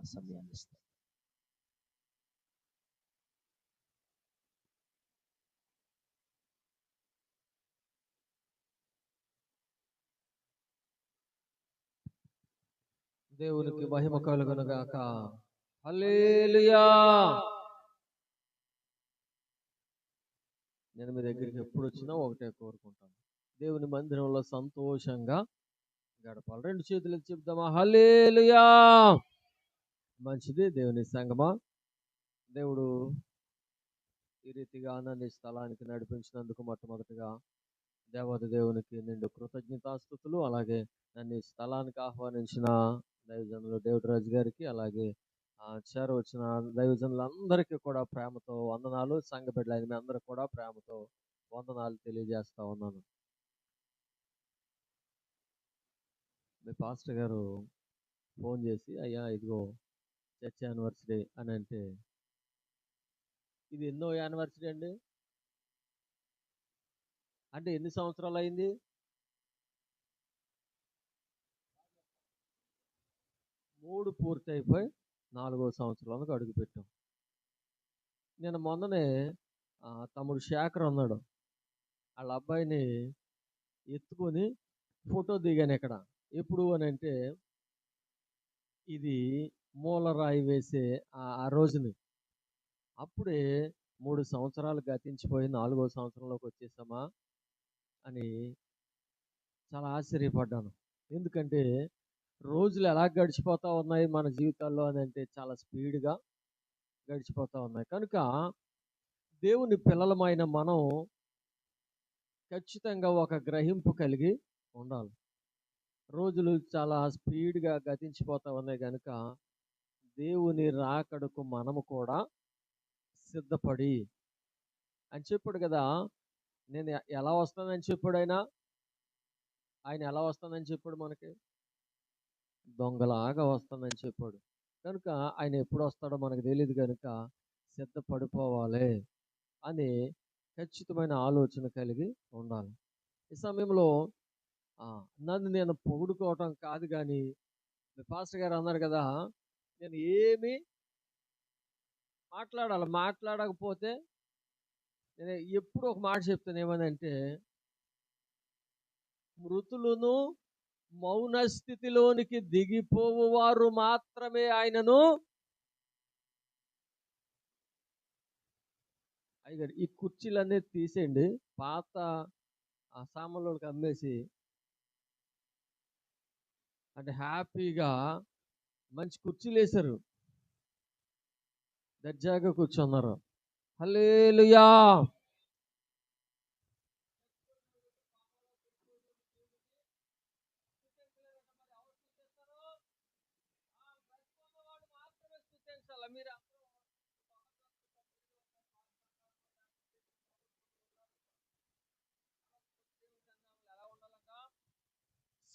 ఆ సమయాన్ని ఇస్తాను దేవునికి మహిమ కలుగునుగాక హల్లెలూయా. నేను మీ దగ్గరికి ఎప్పుడు వచ్చినా ఒకటే కోరుకుంటాను. దేవుని మందిరంలో సంతోషంగా గడపాలి. రెండు చేతులు చెప్దామా? హల్లెలూయా. మంచిది దేవుని సంగమా? దేవుడు ఈ రీతిగా నన్ను ఈ స్థలానికి నడిపించినందుకు మొట్టమొదటిగా దేవత దేవునికి నిండు కృతజ్ఞతాస్థుతులు అలాగే నన్ను ఈ స్థలానికి ఆహ్వానించిన దైవజనులు దేవుడిరాజు గారికి అలాగే ఆ వచ్చిన దైవజనులందరికీ కూడా ప్రేమతో వందనాలు. సంఘ బిడ్డలైన మీ అందరికి కూడా ప్రేమతో వందనాలు తెలియజేస్తా ఉన్నాను. మీ పాస్టర్ గారు ఫోన్ చేసి అయ్యా ఇదిగో చర్చ్ యానివర్సరీ అని అంటే. ఇది ఎన్నో యానివర్సరీ అండి? అంటే ఎన్ని సంవత్సరాలు అయింది మూడు పూర్తి అయిపోయి నాలుగో సంవత్సరాలకు అడుగు పెట్టాం. నేను మొన్ననే తమ్ముడు శేఖర్ ఉన్నాడు. వాళ్ళ అబ్బాయిని ఎత్తుకొని ఫోటో దిగాను ఇక్కడ. ఎప్పుడు అని అంటే ఇది మూలరాయి వేసే ఆ ఆ రోజుని. అప్పుడే మూడు సంవత్సరాలు గతించిపోయి నాలుగో సంవత్సరంలోకి వచ్చేసామా అని చాలా ఆశ్చర్యపడ్డాను. ఎందుకంటే రోజులు ఎలా గడిచిపోతూ ఉన్నాయి మన జీవితాల్లో అని అంటే చాలా స్పీడ్గా గడిచిపోతూ ఉన్నాయి. కనుక దేవుని పిల్లలమైన మనం ఖచ్చితంగా ఒక గ్రహింపు కలిగి ఉండాలి. రోజులు చాలా స్పీడ్గా గతించిపోతూ ఉన్నాయి కనుక దేవుని రాకడకు మనము కూడా సిద్ధపడి అని చెప్పాడు కదా. నేను ఎలా వస్తానని చెప్పాడు ఆయన? ఆయన ఎలా వస్తానని చెప్పాడు మనకి? దొంగలాగా వస్తానని చెప్పాడు. కనుక ఆయన ఎప్పుడు వస్తాడో మనకు తెలియదు కనుక సిద్ధపడిపోవాలి అని ఖచ్చితమైన ఆలోచన కలిగి ఉండాలి. ఈ సమయంలో నన్ను నేను పొగుడుకోవటం కాదు కానీ మీ పాస్టర్ గారు అన్నారు కదా నేను ఏమి మాట్లాడాలి. మాట్లాడకపోతే నేను ఎప్పుడు ఒక మాట చెప్తాను ఏమనంటే మృతులను మౌన స్థితిలోనికి దిగిపోవు వారు మాత్రమే ఆయనను. అయ్యారు ఈ కుర్చీలన్నీ తీసేయండి. పాత ఆ సామాన్లోకి అమ్మేసి అంటే హ్యాపీగా మంచి కుర్చీలు వేశారు. దర్జాగా కూర్చున్నారు. హలేలుయా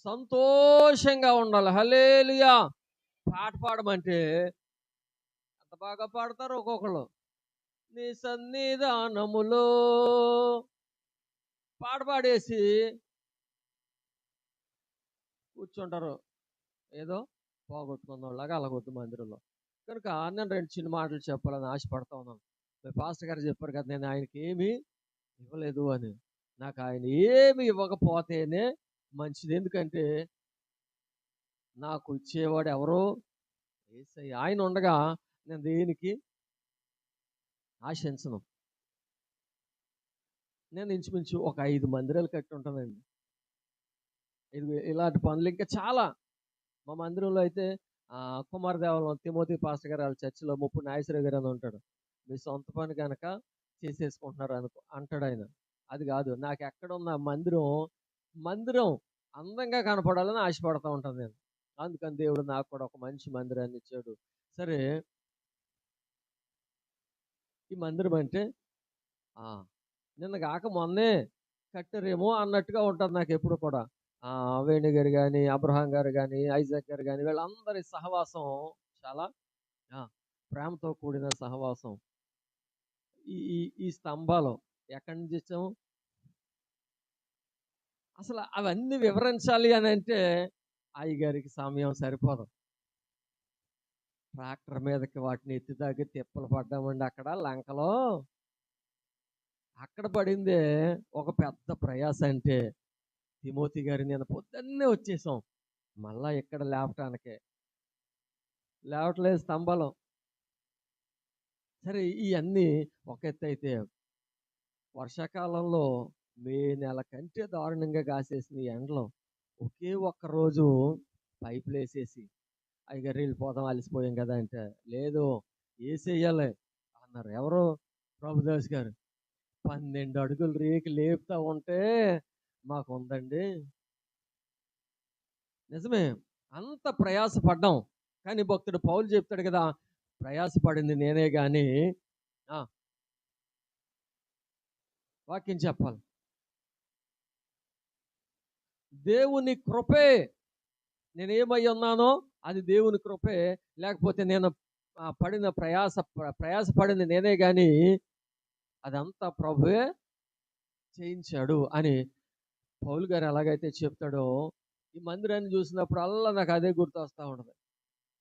సంతోషంగా ఉండాలి. హలేలుయా పాట పాడమంటే అంత బాగా పాడతారు ఒక్కొక్కళ్ళు. నీ సన్నిధానములో పాట పాడేసి కూర్చుంటారు. ఏదో పోగొట్టుకున్న వాళ్ళగా అలాగొద్దు మందిరంలో. కనుక నేను రెండు చిన్న మాటలు చెప్పాలని ఆశపడతా ఉన్నాను. మీ పాస్టర్ గారు చెప్పారు కదా నేను ఆయనకి ఏమీ ఇవ్వలేదు అని. నాకు ఆయన ఏమి ఇవ్వకపోతేనే మంచిది. ఎందుకంటే నాకు ఇచ్చేవాడు ఎవరో ఏసై. ఆయన ఉండగా నేను దేనికి? ఆశించను. నేను ఇంచుమించు ఒక ఐదు మందిరాలు కట్టి ఉంటానండి. ఇది ఇలాంటి పనులు ఇంకా చాలా. మా మందిరంలో అయితే కుమార్ దేవాలయం తిమోతి పాస్టర్ గారు వాళ్ళ చర్చిలో ముప్పు నాగేశ్వర గారు అని ఉంటాడు. మీ సొంత పని కనుక చేసేసుకుంటున్నారు అనుకో అంటాడు ఆయన. అది కాదు నాకు ఎక్కడ ఉన్న మందిరం మందిరం అందంగా కనపడాలని ఆశపడతా ఉంటాను నేను. అందుకని దేవుడు నాకు కూడా ఒక మంచి మందిరాన్ని ఇచ్చాడు. సరే. ఈ మందిరం అంటే ఆ, నిన్న కాక మొన్నే కట్టారేమో అన్నట్టుగా ఉంటుంది నాకు ఎప్పుడు కూడా. ఆ, వేణు గారు కానీ అబ్రహాం గారు కానీ ఐజాక్ గారు కానీ వీళ్ళందరి సహవాసం చాలా ఆ, ప్రేమతో కూడిన సహవాసం. ఈ ఈ- ఈ స్తంభాలు ఎక్కడి నుంచి ఇచ్చాము అసలు అవన్నీ వివరించాలి అని అంటే అయ్య గారికి సమయం సరిపోదు. ట్రాక్టర్ మీదకి వాటిని ఎత్తి తాగి తిప్పలు పడ్డామండి అక్కడ లంకలో. అక్కడ పడిందే ఒక పెద్ద ప్రయాస అంటే తిమోతి గారి నేను పొద్దున్నే వచ్చేసాం. మళ్ళా ఇక్కడ లేపటానికి. లేవట్లేదు స్తంభాలం. సరే ఇవన్నీ ఒక ఎత్తు అయితే వర్షాకాలంలో మే నెల కంటే దారుణంగా కాసేసిన ఎండలు ఎండలో. ఒకే ఒక్క రోజు పైపులు వేసేసి అయ్యగారు వెళ్ళిపోదాం అలసిపోయాం కదా అంటే లేదు వేసేయాలి అన్నారు. ఎవరు? ప్రభుదాస్ గారు. పన్నెండు అడుగులు రేకు లేపుతా ఉంటే మాకు ఉందండి నిజమే అంత ప్రయాసపడ్డాం. కానీ భక్తుడు పౌలు చెప్తాడు కదా ప్రయాసపడింది నేనే కానీ వాక్యం చెప్పాలి. దేవుని కృపే. నేను ఏమై ఉన్నానో అది దేవుని కృపే. లేకపోతే నేను పడిన ప్రయాస ప్రయాస పడింది నేనే కానీ అదంతా ప్రభువే చేయించాడు అని పౌలు గారు ఎలాగైతే చెప్తాడో ఈ మందిరాన్ని చూసినప్పుడు అల్లా నాకు అదే గుర్తు వస్తూ ఉంటుంది.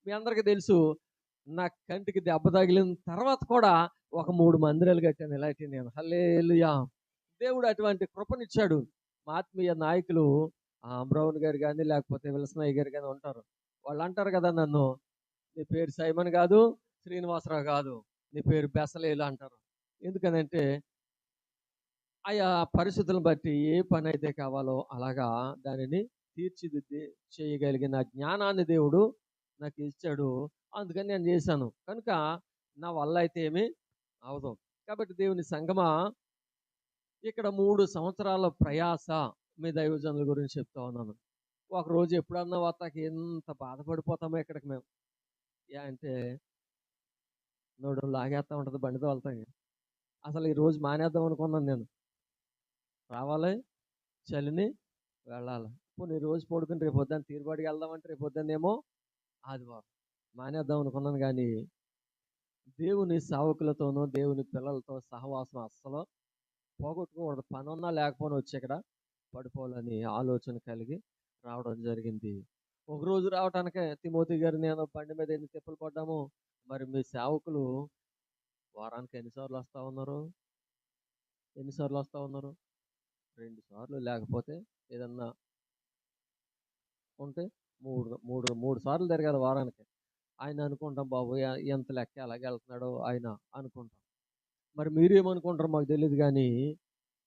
మీ అందరికీ తెలుసు నా కంటికి దెబ్బ తగిలిన తర్వాత కూడా ఒక మూడు మందిరాలు కట్టాను ఇలాంటి నేను. హల్లేలుయా! దేవుడు అటువంటి కృపనిచ్చాడు. మా ఆత్మీయ నాయకులు ఆ, గారు కానీ లేకపోతే విలసనాయ్ గారు కానీ ఉంటారు. వాళ్ళు అంటారు కదా నన్ను నీ పేరు సైమన్ కాదు శ్రీనివాసరావు కాదు నీ పేరు బెసలేలు అంటారు. ఎందుకనంటే ఆయా పరిస్థితులను బట్టి ఏ పని అయితే కావాలో అలాగా దానిని తీర్చిదిద్ది చేయగలిగిన జ్ఞానాన్ని దేవుడు నాకు ఇచ్చాడు. అందుకని నేను చేశాను. కనుక నా వల్ల అయితే ఏమీ అవదు. కాబట్టి దేవుని సంగమ ఇక్కడ మూడు సంవత్సరాల ప్రయాస మీ దైవజనుల గురించి చెప్తా ఉన్నాను. ఒక రోజు ఎప్పుడన్నా వాతాకి ఎంత బాధపడిపోతామో ఇక్కడికి మేము. యా అంటే నోడు లాగేస్తా ఉంటుంది బండితో వెళ్తాం. అసలు ఈరోజు మానేద్దాం అనుకున్నాను నేను. రావాలి చలిని వెళ్ళాలి. పోనీ రోజు పడుకుని రేపు పొద్దున్న తీరుబాటుకి వెళ్దామంటే రేపు పొద్దున్నేమో ఆదివారం. మానేద్దాం అనుకున్నాను కానీ దేవుని సావకులతోనూ దేవుని పిల్లలతో సహవాసం అస్సలు పోగొట్టుకోకూడదు. పని ఉన్నా లేకపోయినా వచ్చి ఇక్కడ పడిపోవాలని ఆలోచన కలిగి రావడం జరిగింది. ఒకరోజు రావటానికే తిమోతి గారు నేను బండి మీద ఎన్ని తిప్పలు పడ్డాము మరి మీ సేవకులు వారానికి ఎన్నిసార్లు వస్తూ ఉన్నారు? ఎన్నిసార్లు వస్తూ ఉన్నారు? రెండు సార్లు లేకపోతే ఏదన్నా ఉంటే మూడు మూడు మూడు సార్లు తిరగాలి వారానికి. ఆయన అనుకుంటాం బాబు ఎంత లెక్క ఎలాగే వెళ్తున్నాడో ఆయన అనుకుంటాం. మరి మీరేమనుకుంటారో మాకు తెలియదు కానీ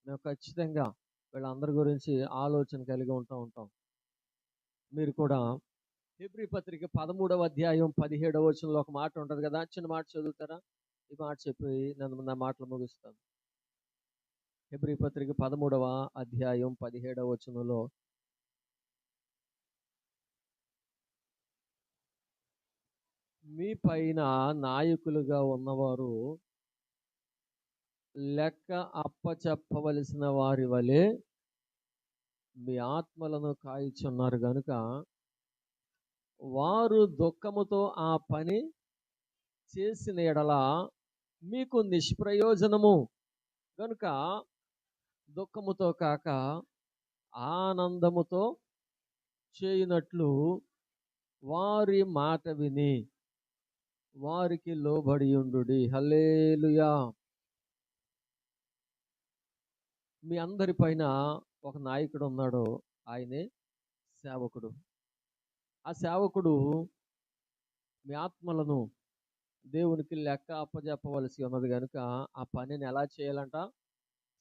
మేము ఖచ్చితంగా వీళ్ళందరి గురించి ఆలోచన కలిగి ఉంటా ఉంటాం. మీరు కూడా ఫిబ్రి పత్రిక పదమూడవ అధ్యాయం పదిహేడవ వచనంలో ఒక మాట ఉంటుంది కదా? చిన్న మాట చదువుతారా? ఈ మాట చెప్పి నన్ను నా మాటలు ముగిస్తాను. ఫిబ్రి పత్రిక పదమూడవ అధ్యాయం పదిహేడవ వచనంలో మీ పైన నాయకులుగా ఉన్నవారు లెక్క అప్పచెప్పవలసిన వారి వలె మీ ఆత్మలను కాయిచున్నారు గనుక వారు దుఃఖముతో ఆ పని చేసిన ఎడల మీకు నిష్ప్రయోజనము. గనుక దుఃఖముతో కాక ఆనందముతో చేయునట్లు వారి మాట విని వారికి లోబడి ఉండు హల్లేలుయా. మీ అందరి పైన ఒక నాయకుడు ఉన్నాడు. ఆయనే సేవకుడు. ఆ సేవకుడు మీ ఆత్మలను దేవునికి లెక్క అప్పజెప్పవలసి ఉన్నది కనుక ఆ పనిని ఎలా చేయాలంట?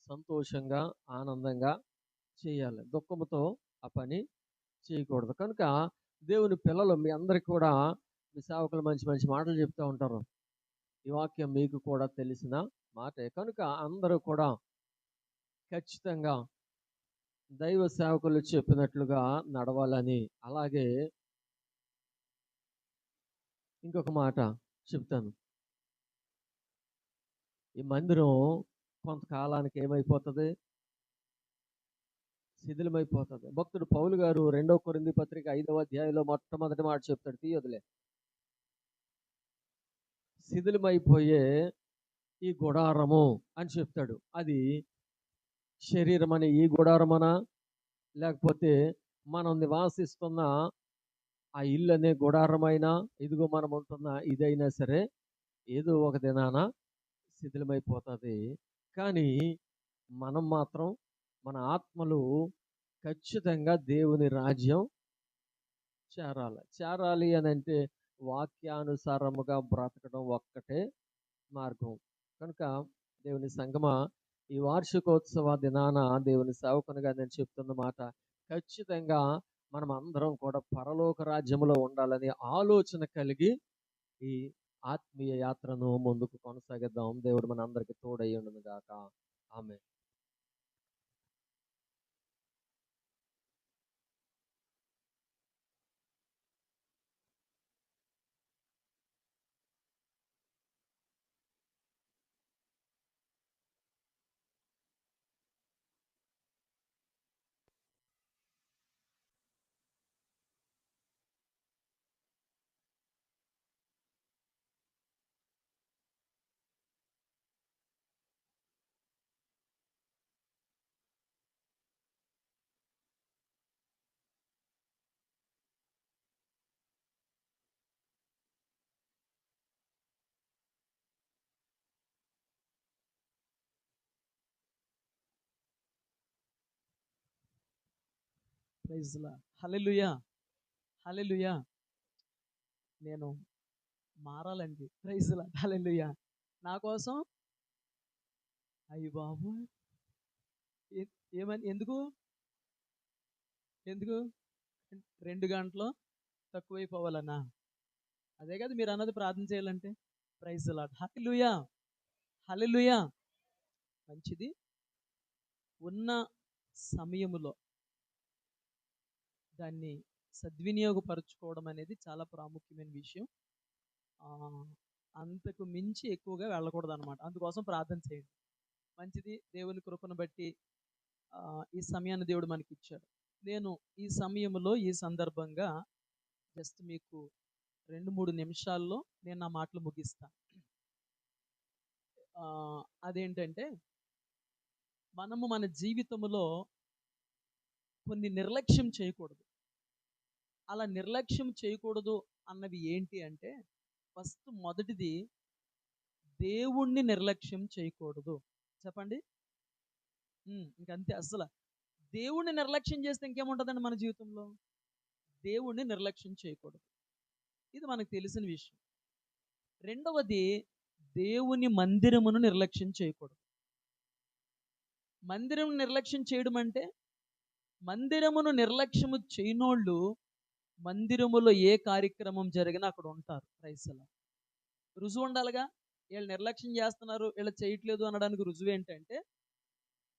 సంతోషంగా ఆనందంగా చేయాలి. దుఃఖంతో ఆ పని చేయకూడదు. కనుక దేవుని పిల్లలు మీ అందరికి కూడా మీ సేవకులు మంచి మంచి మాటలు చెప్తూ ఉంటారు. ఈ వాక్యం మీకు కూడా తెలిసిన మాటే. కనుక అందరూ కూడా ఖచ్చితంగా దైవ సేవకులు చెప్పినట్లుగా నడవాలని. అలాగే ఇంకొక మాట చెప్తాను. ఈ మందిరం కొంతకాలానికి ఏమైపోతుంది? శిథిలమైపోతుంది. భక్తుడు పౌలు గారు రెండో కొరింది పత్రిక ఐదవ అధ్యాయంలో మొట్టమొదటి మాట చెప్తాడు. తీయదులే. శిథిలమైపోయే ఈ గుడారము అని చెప్తాడు. అది శరీరం అనే ఈ గుడారమనా? లేకపోతే మనం నివాసిస్తున్న ఆ ఇల్లు అనే గుడారమైనా? ఇదిగో మనం ఉంటున్న ఇదైనా సరే ఏదో ఒక దినాన శిథిలమైపోతుంది. కానీ మనం మాత్రం మన ఆత్మలు ఖచ్చితంగా దేవుని రాజ్యం చేరాలి. చేరాలి అని అంటే వాక్యానుసారముగా బ్రతకడం ఒక్కటే మార్గం. కనుక దేవుని సంగమ ఈ వార్షికోత్సవ దినాన దేవుని సేవకునిగా నేను చెప్తున్న మాట ఖచ్చితంగా మనం అందరం కూడా పరలోక రాజ్యములో ఉండాలని ఆలోచన కలిగి ఈ ఆత్మీయ యాత్రను ముందుకు కొనసాగిద్దాం. దేవుడు మన అందరికి తోడై గాక ఆమె ప్రైజ్లా హలెలుయా హలెలుయా నేను మారాలండి. ప్రైజ్లా హలెలుయా నా కోసం అయ్యి బాబు ఏమని ఎందుకు? ఎందుకు? రెండు గంటలు తక్కువైపోవాలన్నా. అదే కదా మీరు అన్నది ప్రార్థన చేయాలంటే. ప్రైజ్ లాట్ హలెలుయా హలెలుయా మంచిది. ఉన్న సమయములో దాన్ని సద్వినియోగపరచుకోవడం అనేది చాలా ప్రాముఖ్యమైన విషయం. అంతకు మించి ఎక్కువగా వెళ్ళకూడదు అనమాట అందుకోసం ప్రార్థన చేయండి. మంచిది దేవుని కృపను బట్టి ఈ సమయాన్ని దేవుడు మనకి ఇచ్చాడు నేను ఈ సమయంలో ఈ సందర్భంగా జస్ట్ మీకు రెండు మూడు నిమిషాల్లో నేను నా మాటలు ముగిస్తాను అదేంటంటే మనము మన జీవితంలో కొన్ని నిర్లక్ష్యం చేయకూడదు. అలా నిర్లక్ష్యం చేయకూడదు అన్నవి ఏంటి అంటే ఫస్ట్ మొదటిది దేవుణ్ణి నిర్లక్ష్యం చేయకూడదు. చెప్పండి? ఇంకంతే అసలు దేవుణ్ణి నిర్లక్ష్యం చేస్తే ఇంకేముంటుందండి మన జీవితంలో? దేవుణ్ణి నిర్లక్ష్యం చేయకూడదు. ఇది మనకు తెలిసిన విషయం. రెండవది దేవుని మందిరమును నిర్లక్ష్యం చేయకూడదు. మందిరం నిర్లక్ష్యం చేయడం అంటే మందిరమును నిర్లక్ష్యము చేయనోళ్ళు మందిరములో ఏ కార్యక్రమం జరిగినా అక్కడ ఉంటారు క్రైస్తల రుజువు ఉండాలిగా. వీళ్ళు నిర్లక్ష్యం చేస్తున్నారు వీళ్ళు చేయట్లేదు అనడానికి రుజువు ఏంటంటే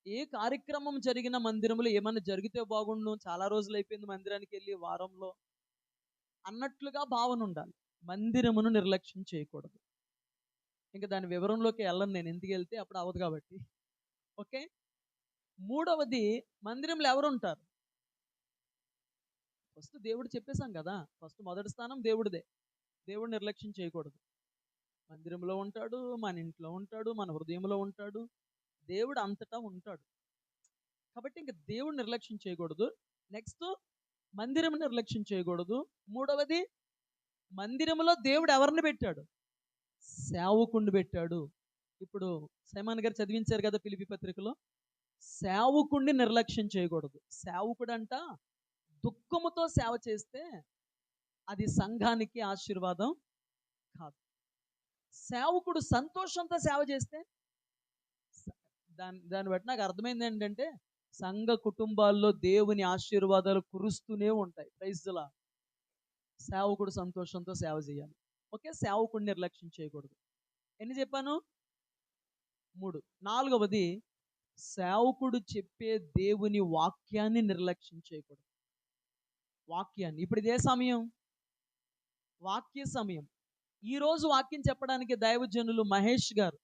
ఏ కార్యక్రమం జరిగిన మందిరంలో ఏమైనా జరిగితే బాగుండు చాలా రోజులు అయిపోయింది మందిరానికి వెళ్ళి వారంలో అన్నట్లుగా భావన ఉండాలి. మందిరమును నిర్లక్ష్యం చేయకూడదు. ఇంకా దాని వివరంలోకి వెళ్ళను నేను ఎందుకు వెళ్తే అప్పుడు అవదు కాబట్టి. ఓకే? మూడవది మందిరంలో ఎవరు ఉంటారు? ఫస్ట్ దేవుడు చెప్పేశాం కదా ఫస్ట్ మొదటి స్థానం దేవుడిదే. దేవుడు నిర్లక్ష్యం చేయకూడదు. మందిరంలో ఉంటాడు మన ఇంట్లో ఉంటాడు మన హృదయంలో ఉంటాడు. దేవుడు అంతటా ఉంటాడు. కాబట్టి ఇంకా దేవుడు నిర్లక్ష్యం చేయకూడదు. నెక్స్ట్ మందిరం నిర్లక్ష్యం చేయకూడదు. మూడవది మందిరంలో దేవుడు ఎవరిని పెట్టాడు? సేవకుణ్ణి పెట్టాడు. ఇప్పుడు సైమాన్ గారు చదివించారు కదా పిలిపి పత్రికలో సేవకుణ్ణి నిర్లక్ష్యం చేయకూడదు. సేవకుడు అంట దుఃఖముతో సేవ చేస్తే అది సంఘానికి ఆశీర్వాదం కాదు. సేవకుడు సంతోషంతో సేవ చేస్తే దాని దాన్ని బట్టి నాకు అర్థమైంది ఏంటంటే సంఘ కుటుంబాల్లో దేవుని ఆశీర్వాదాలు కురుస్తూనే ఉంటాయి. ప్రైజ్లా సేవకుడు సంతోషంతో సేవ చేయాలి. ఓకే? సేవకుడు నిర్లక్ష్యం చేయకూడదు. ఎన్ని చెప్పాను? మూడు. నాలుగవది సేవకుడు చెప్పే దేవుని వాక్యాన్ని నిర్లక్ష్యం చేయకూడదు. వాక్యాన్ని. ఇప్పుడు ఇదే సమయం. వాక్య సమయం. ఈరోజు వాక్యం చెప్పడానికి దైవజనులు మహేష్ గారు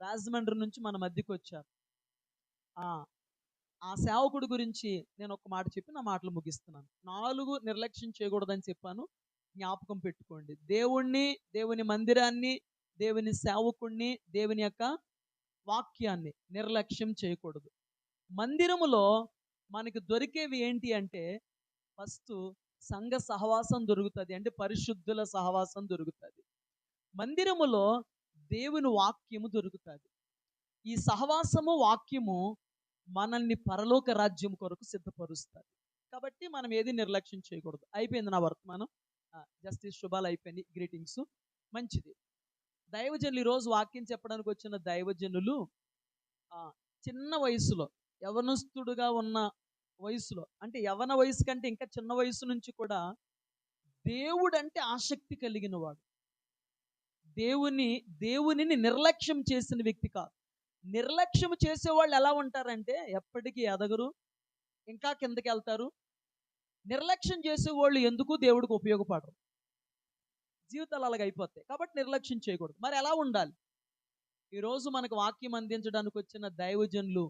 రాజమండ్రి నుంచి మన మధ్యకి వచ్చారు ఆ ఆ సేవకుడి గురించి నేను ఒక మాట చెప్పి నా మాటలు ముగిస్తున్నాను. నాలుగు నిర్లక్ష్యం చేయకూడదని చెప్పాను. జ్ఞాపకం పెట్టుకోండి. దేవుణ్ణి దేవుని మందిరాన్ని దేవుని సేవకుణ్ణి దేవుని యొక్క వాక్యాన్ని నిర్లక్ష్యం చేయకూడదు. మందిరములో మనకి దొరికేవి ఏంటి అంటే ఫస్ట్ సంఘ సహవాసం దొరుకుతుంది. అంటే పరిశుద్ధుల సహవాసం దొరుకుతుంది. మందిరములో దేవుని వాక్యము దొరుకుతుంది. ఈ సహవాసము వాక్యము మనల్ని పరలోక రాజ్యం కొరకు సిద్ధపరుస్తుంది. కాబట్టి మనం ఏది నిర్లక్ష్యం చేయకూడదు. అయిపోయింది నా వర్తమానం. జస్టిస్ శుభాలు అయిపోయింది గ్రీటింగ్స్. మంచిది. దైవజనులు ఈరోజు వాక్యం చెప్పడానికి వచ్చిన దైవజనులు చిన్న వయసులో యవనస్తుడుగా ఉన్న వయసులో. అంటే యవన వయసు కంటే ఇంకా చిన్న వయసు నుంచి కూడా దేవుడంటే ఆసక్తి కలిగిన వాడు దేవుని దేవునిని నిర్లక్ష్యం చేసిన వ్యక్తి కాదు. నిర్లక్ష్యం చేసేవాళ్ళు ఎలా ఉంటారంటే ఎప్పటికీ ఎదగరు ఇంకా కిందకి వెళ్తారు. నిర్లక్ష్యం చేసేవాళ్ళు ఎందుకు దేవుడికి ఉపయోగపడరు? జీవితాలు అలాగ అయిపోతాయి. కాబట్టి నిర్లక్ష్యం చేయకూడదు. మరి ఎలా ఉండాలి? ఈరోజు మనకు వాక్యం అందించడానికి వచ్చిన దైవజనులు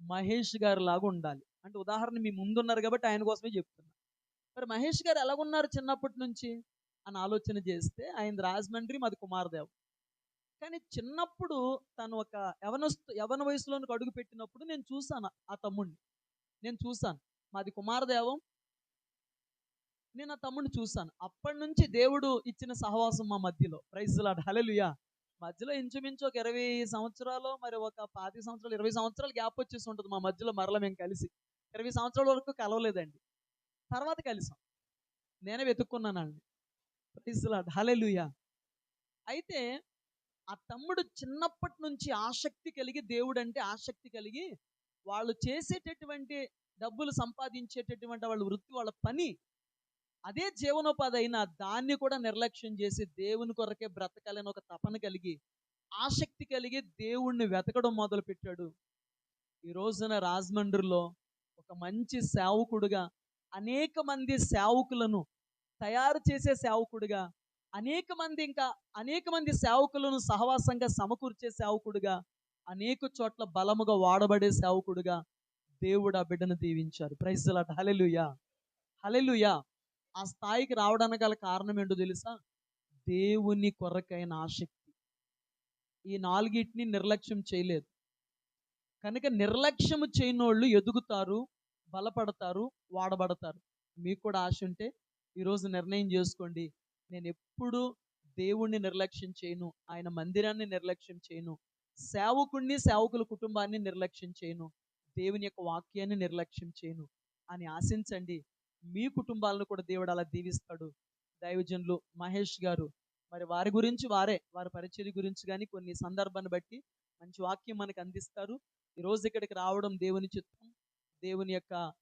మహేష్ గారు లాగా ఉండాలి. అంటే ఉదాహరణ మీ ముందున్నారు కాబట్టి ఆయన కోసమే చెప్తున్నా. మరి మహేష్ గారు ఎలాగున్నారు చిన్నప్పటి నుంచి? అని ఆలోచన చేస్తే ఆయన రాజమండ్రి మాది కుమారదేవ్. కానీ చిన్నప్పుడు తను ఒక యవనస్తు యవన వయసులోనికి అడుగు పెట్టినప్పుడు నేను చూశాను ఆ తమ్ముడిని నేను చూశాను. మాది కుమారదేవం. నేను ఆ తమ్ముడిని చూశాను. అప్పటి నుంచి దేవుడు ఇచ్చిన సహవాసం మా మధ్యలో. ప్రైజ్ లాడ్ హలెలుయా మధ్యలో ఇంచుమించు ఒక ఇరవై సంవత్సరాలు మరి ఒక పాతి సంవత్సరాలు ఇరవై సంవత్సరాలు గ్యాప్ వచ్చేసి ఉంటుంది మా మధ్యలో మరల మేము కలిసి. ఇరవై సంవత్సరాల వరకు కలవలేదండి. తర్వాత కలిసాం. నేనే వెతుక్కున్నానండి. ప్రైజ్ లాడ్ హలెలుయా అయితే ఆ తమ్ముడు చిన్నప్పటి నుంచి ఆసక్తి కలిగి దేవుడు అంటే ఆసక్తి కలిగి వాళ్ళు చేసేటటువంటి డబ్బులు సంపాదించేటటువంటి వాళ్ళ వృత్తి వాళ్ళ పని అదే జీవనోపాధి అయినా దాన్ని కూడా నిర్లక్ష్యం చేసి దేవుని కొరకే బ్రతకాలని ఒక తపన కలిగి ఆసక్తి కలిగి దేవుణ్ణి వెతకడం మొదలు పెట్టాడు ఈ రోజున రాజమండ్రిలో ఒక మంచి సేవకుడుగా అనేక మంది సేవకులను తయారు చేసే సేవకుడుగా అనేక మంది ఇంకా అనేక మంది సేవకులను సహవాసంగా సమకూర్చే సేవకుడుగా అనేక చోట్ల బలముగా వాడబడే సేవకుడుగా దేవుడు ఆ బిడ్డను దీవించారు ప్రైజ్లాట్ హలెలుయా హలెలుయా ఆ స్థాయికి రావడానికి గల కారణం ఏంటో తెలుసా? దేవుని కొరకైన ఆసక్తి. ఈ నాలుగిటిని నిర్లక్ష్యం చేయలేదు. కనుక నిర్లక్ష్యము చేయనోళ్ళు ఎదుగుతారు బలపడతారు వాడబడతారు. మీకు కూడా ఆశ ఉంటే ఈరోజు నిర్ణయం చేసుకోండి. నేను ఎప్పుడు దేవుణ్ణి నిర్లక్ష్యం చేయను ఆయన మందిరాన్ని నిర్లక్ష్యం చేయను సేవకుణ్ణి సేవకుల కుటుంబాన్ని నిర్లక్ష్యం చేయను దేవుని యొక్క వాక్యాన్ని నిర్లక్ష్యం చేయను అని ఆశించండి. మీ కుటుంబాలను కూడా దేవుడు అలా దీవిస్తాడు. దైవజనులు మహేష్ గారు మరి వారి గురించి వారే వారి పరిచర్య గురించి కానీ కొన్ని సందర్భాన్ని బట్టి మంచి వాక్యం మనకు అందిస్తారు. ఈ రోజు ఇక్కడికి రావడం దేవుని చిత్తం దేవుని యొక్క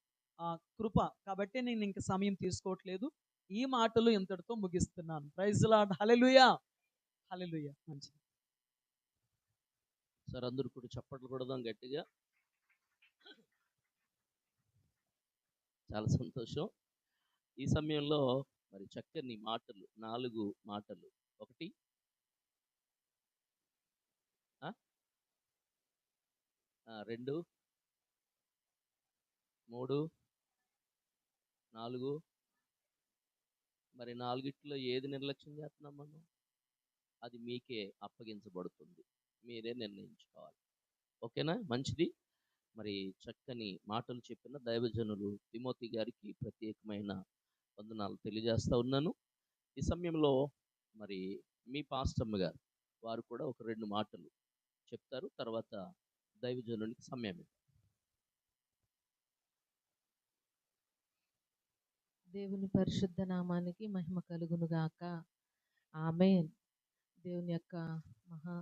కృప. కాబట్టి నేను ఇంక సమయం తీసుకోవట్లేదు. ఈ మాటలు ఇంతటితో ముగిస్తున్నాను. ప్రైజ్ లాడ్ హలెలుయా హలెలుయా మంచిది. సార్ అందరూ కూడా చప్పట్లు కొడదాం గట్టిగా. చాలా సంతోషం. ఈ సమయంలో మరి చక్కని మాటలు నాలుగు మాటలు. ఒకటి ఆ? ఆ, రెండు మూడు నాలుగు. మరి నాలుగిట్లో ఏది నిర్లక్ష్యం చేస్తున్నాం మనం? అది మీకే అప్పగించబడుతుంది. మీరే నిర్ణయించుకోవాలి. ఓకేనా? మంచిది. మరి చక్కని మాటలు చెప్పిన దైవజనులు తిమోతి గారికి ప్రత్యేకమైన వందనాలు తెలియజేస్తూ ఉన్నాను. ఈ సమయంలో మరి మీ పాస్టమ్మ గారు వారు కూడా ఒక రెండు మాటలు చెప్తారు. తర్వాత దైవజనునికి సమయం దేవుని పరిశుద్ధ నామానికి మహిమ కలుగును గాక. ఆమె దేవుని యొక్క మహా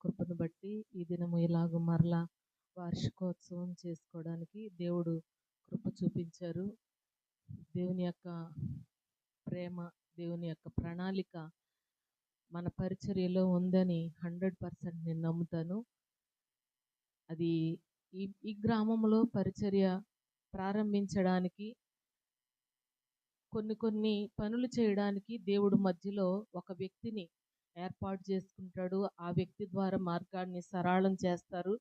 కృపను బట్టి ఈ దినము ఇలాగ మరలా వార్షికోత్సవం చేసుకోవడానికి దేవుడు కృప చూపించారు. దేవుని యొక్క ప్రేమ దేవుని యొక్క ప్రణాళిక మన పరిచర్యలో ఉందని హండ్రెడ్ పర్సెంట్ నేను నమ్ముతాను. అది ఈ ఈ గ్రామంలో పరిచర్య ప్రారంభించడానికి కొన్ని కొన్ని పనులు చేయడానికి దేవుడు మధ్యలో ఒక వ్యక్తిని ఏర్పాటు చేసుకుంటాడు. ఆ వ్యక్తి ద్వారా మార్గాన్ని సరళం చేస్తారు.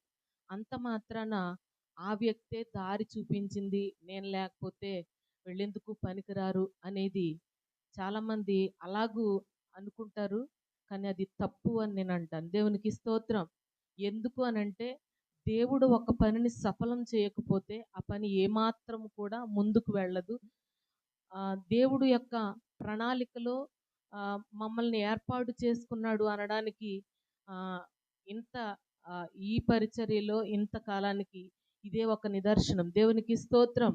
అంత మాత్రాన ఆ వ్యక్తే దారి చూపించింది నేను లేకపోతే వెళ్ళేందుకు పనికిరారు అనేది చాలామంది అలాగూ అనుకుంటారు. కానీ అది తప్పు అని నేను అంటాను. దేవునికి స్తోత్రం. ఎందుకు అనంటే దేవుడు ఒక పనిని సఫలం చేయకపోతే ఆ పని ఏమాత్రం కూడా ముందుకు వెళ్ళదు. దేవుడు యొక్క ప్రణాళికలో మమ్మల్ని ఏర్పాటు చేసుకున్నాడు అనడానికి ఇంత ఈ పరిచర్యలో ఇంత కాలానికి ఇదే ఒక నిదర్శనం. దేవునికి స్తోత్రం.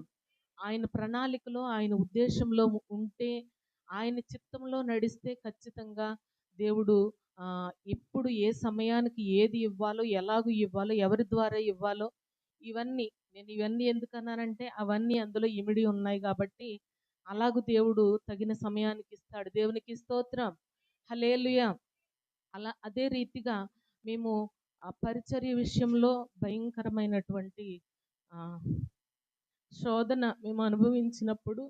ఆయన ప్రణాళికలో ఆయన ఉద్దేశంలో ఉంటే ఆయన చిత్తంలో నడిస్తే ఖచ్చితంగా దేవుడు ఎప్పుడు ఏ సమయానికి ఏది ఇవ్వాలో ఎలాగూ ఇవ్వాలో ఎవరి ద్వారా ఇవ్వాలో ఇవన్నీ నేను ఇవన్నీ ఎందుకన్నానంటే అవన్నీ అందులో ఇమిడి ఉన్నాయి కాబట్టి అలాగూ దేవుడు తగిన సమయానికి ఇస్తాడు దేవునికి స్తోత్రం. హలేలుయా అలా అదే రీతిగా మేము ఆ పరిచర్య విషయంలో భయంకరమైనటువంటి శోధన మేము అనుభవించినప్పుడు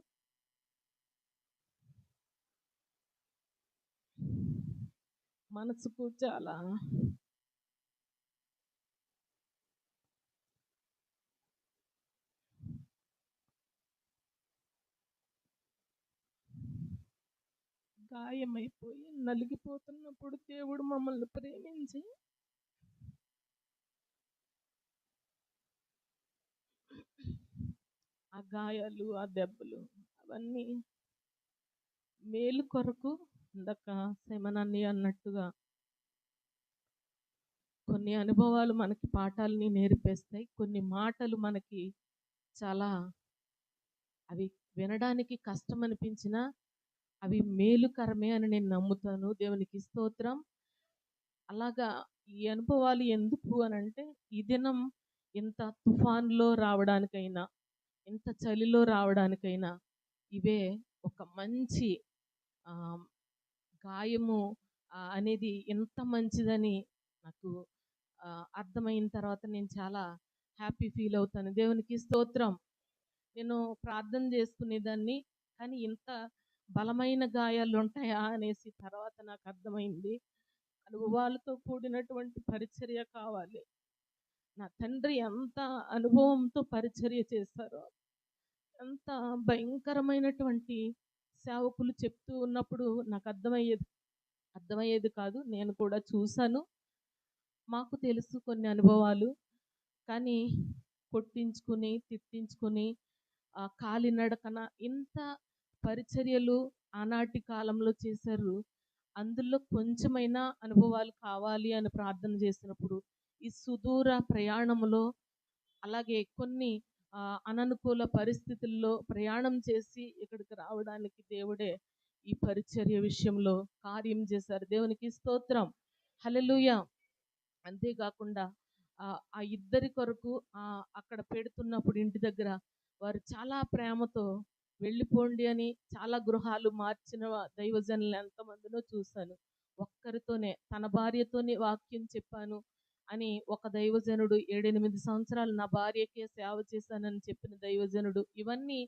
మనసుకు చాలా గాయమైపోయి నలిగిపోతున్నప్పుడు దేవుడు మమ్మల్ని ప్రేమించి ఆ గాయాలు ఆ దెబ్బలు అవన్నీ మేలు కొరకు ఇందాక శమనాన్ని అన్నట్టుగా కొన్ని అనుభవాలు మనకి పాఠాలని నేర్పేస్తాయి. కొన్ని మాటలు మనకి చాలా అవి వినడానికి కష్టం అనిపించినా అవి మేలుకరమే అని నేను నమ్ముతాను. దేవునికి స్తోత్రం. అలాగా ఈ అనుభవాలు ఎందుకు అని అంటే ఈ దినం ఇంత తుఫాన్లో రావడానికైనా ఇంత చలిలో రావడానికైనా ఇవే ఒక మంచి గాయము అనేది ఎంత మంచిదని నాకు అర్థమైన తర్వాత నేను చాలా హ్యాపీ ఫీల్ అవుతాను. దేవునికి స్తోత్రం. నేను ప్రార్థన చేసుకునేదాన్ని కానీ ఇంత బలమైన గాయాలు ఉంటాయా అనేసి తర్వాత నాకు అర్థమైంది. అనుభవాలతో కూడినటువంటి పరిచర్య కావాలి. నా తండ్రి ఎంత అనుభవంతో పరిచర్య చేశారో ఎంత భయంకరమైనటువంటి సేవకులు చెప్తూ ఉన్నప్పుడు నాకు అర్థమయ్యేది అర్థమయ్యేది కాదు. నేను కూడా చూశాను. మాకు తెలుసు కొన్ని అనుభవాలు. కానీ కొట్టించుకుని తిట్టించుకుని కాలినడకన ఇంత పరిచర్యలు ఆనాటి కాలంలో చేశారు. అందులో కొంచెమైనా అనుభవాలు కావాలి అని ప్రార్థన చేసినప్పుడు ఈ సుదూర ప్రయాణంలో అలాగే కొన్ని అననుకూల పరిస్థితుల్లో ప్రయాణం చేసి ఇక్కడికి రావడానికి దేవుడే ఈ పరిచర్య విషయంలో కార్యం చేశారు. దేవునికి స్తోత్రం. హలలుయ అంతేకాకుండా ఆ ఇద్దరి కొరకు అక్కడ పెడుతున్నప్పుడు ఇంటి దగ్గర వారు చాలా ప్రేమతో వెళ్ళిపోండి అని చాలా గృహాలు మార్చిన దైవజనులు ఎంతమందినో చూశాను. ఒక్కరితోనే తన భార్యతోనే వాక్యం చెప్పాను. అని ఒక దైవజనుడు ఏడెనిమిది సంవత్సరాలు నా భార్యకే సేవ చేశానని చెప్పిన దైవజనుడు ఇవన్నీ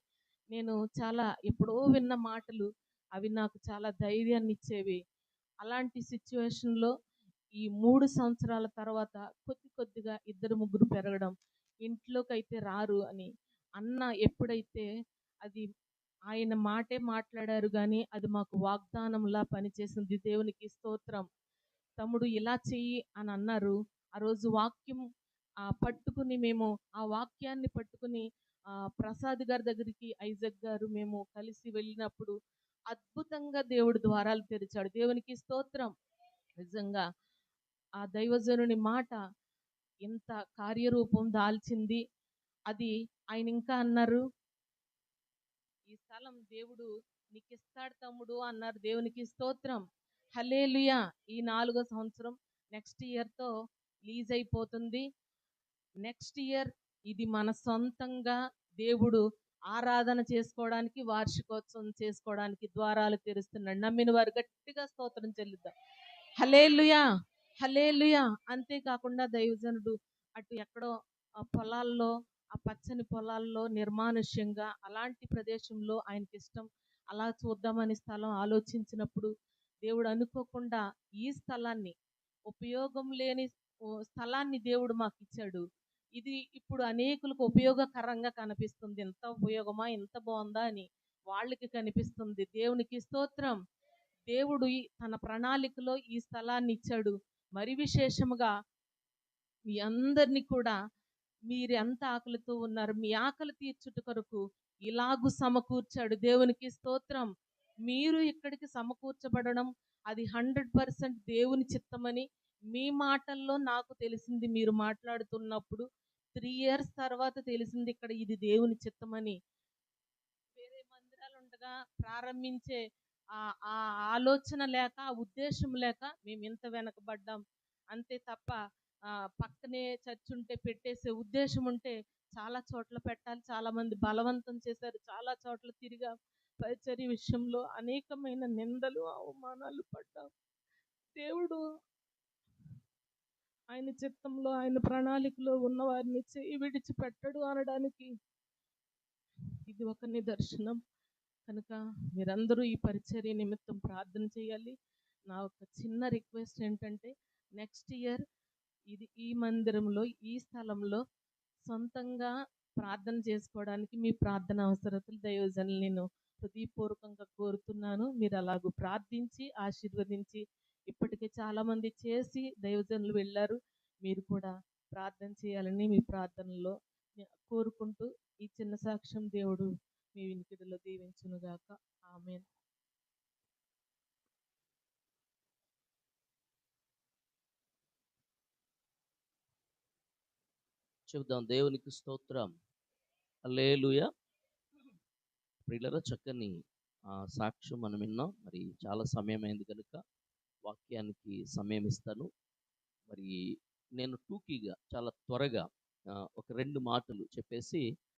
నేను చాలా ఎప్పుడో విన్న మాటలు. అవి నాకు చాలా ధైర్యాన్ని ఇచ్చేవి. అలాంటి సిచ్యువేషన్లో ఈ మూడు సంవత్సరాల తర్వాత కొద్ది కొద్దిగా ఇద్దరు ముగ్గురు పెరగడం ఇంట్లోకి అయితే రారు అని. అన్న ఎప్పుడైతే అది ఆయన మాటే మాట్లాడారు కానీ అది మాకు వాగ్దానంలా పనిచేసింది దేవునికి స్తోత్రం. తమ్ముడు ఇలా చెయ్యి అని అన్నారు. ఆ రోజు వాక్యం ఆ పట్టుకుని మేము ఆ వాక్యాన్ని పట్టుకుని ఆ ప్రసాద్ గారి దగ్గరికి ఐజక్ గారు మేము కలిసి వెళ్ళినప్పుడు అద్భుతంగా దేవుడు ద్వారాలు తెరిచాడు. దేవునికి స్తోత్రం. నిజంగా ఆ దైవజనుని మాట ఎంత కార్యరూపం దాల్చింది. అది ఆయన ఇంకా అన్నారు ఈ స్థలం దేవుడు నీకు ఇస్తాడు తమ్ముడు అన్నారు. దేవునికి స్తోత్రం. హలేలుయా ఈ నాలుగో సంవత్సరం నెక్స్ట్ ఇయర్తో లీజ్ అయిపోతుంది. నెక్స్ట్ ఇయర్ ఇది మన సొంతంగా దేవుడు ఆరాధన చేసుకోవడానికి వార్షికోత్సవం చేసుకోవడానికి ద్వారాలు తెరుస్తున్నాడు. నమ్మిన వారు గట్టిగా స్తోత్రం చెల్లిద్దాం. హలేలుయా హలేలుయా అంతేకాకుండా దైవజనుడు అటు ఎక్కడో ఆ పొలాల్లో ఆ పచ్చని పొలాల్లో నిర్మానుష్యంగా అలాంటి ప్రదేశంలో ఆయనకి ఇష్టం. అలా చూద్దామని స్థలం ఆలోచించినప్పుడు దేవుడు అనుకోకుండా ఈ స్థలాన్ని ఉపయోగం లేని స్థలాన్ని దేవుడు మాకు ఇచ్చాడు ఇది ఇప్పుడు అనేకులకు ఉపయోగకరంగా కనిపిస్తుంది. ఎంత ఉపయోగమా ఎంత బాగుందా అని వాళ్ళకి కనిపిస్తుంది. దేవునికి స్తోత్రం. దేవుడు ఈ- తన ప్రణాళికలో ఈ స్థలాన్ని ఇచ్చాడు. మరి విశేషముగా మీ అందరినీ కూడా మీరు ఎంత ఆకలితో ఉన్నారు. మీ ఆకలి తీర్చుట కొరకు ఇలాగు సమకూర్చాడు. దేవునికి స్తోత్రం. మీరు ఇక్కడికి సమకూర్చబడడం అది హండ్రెడ్ పర్సెంట్ దేవుని చిత్తమని మీ మాటల్లో నాకు తెలిసింది మీరు మాట్లాడుతున్నప్పుడు త్రీ ఇయర్స్ తర్వాత తెలిసింది ఇక్కడ ఇది దేవుని చిత్తమని వేరే మందిరాలు ఉండగా ప్రారంభించే ఆ ఆ ఆలోచన లేక ఆ ఉద్దేశం లేక మేము ఇంత వెనకబడ్డాం. అంతే తప్ప పక్కనే చర్చ్ ఉంటే పెట్టేసే ఉద్దేశం ఉంటే చాలా చోట్ల పెట్టాలి చాలా మంది బలవంతం చేశారు చాలా చోట్ల తిరిగా. పరిచర్య విషయంలో అనేకమైన నిందలు అవమానాలు పడ్డాం. దేవుడు ఆయన చిత్తంలో ఆయన ప్రణాళికలో ఉన్న వారిని చేయి విడిచిపెట్టడు అనడానికి. ఇది ఒక నిదర్శనం. కనుక మీరందరూ ఈ పరిచర్య నిమిత్తం ప్రార్థన చేయాలి. నా ఒక చిన్న రిక్వెస్ట్ ఏంటంటే నెక్స్ట్ ఇయర్ ఇది ఈ మందిరంలో ఈ స్థలంలో సొంతంగా ప్రార్థన చేసుకోవడానికి మీ ప్రార్థన అవసరతలు దయోజనలు నేను హృదయపూర్వకంగా కోరుతున్నాను. మీరు అలాగూ ప్రార్థించి ఆశీర్వదించి ఇప్పటికే చాలామంది చేసి దైవజనులు వెళ్ళారు. మీరు కూడా ప్రార్థన చేయాలని మీ ప్రార్థనలో కోరుకుంటూ ఈ చిన్న సాక్ష్యం దేవుడు మీ వినికిడిలో దీవించునుగాక. ఆమె చెబుదాం దేవునికి స్తోత్రం. అల్లేలుయ ప్రియులరా చక్కని ఆ, సాక్ష్యం మనం విన్నాం. మరి చాలా సమయం అయింది కనుక వాక్యానికి సమయం ఇస్తాను. మరి నేను టూకీగా చాలా త్వరగా ఒక రెండు మాటలు చెప్పేసి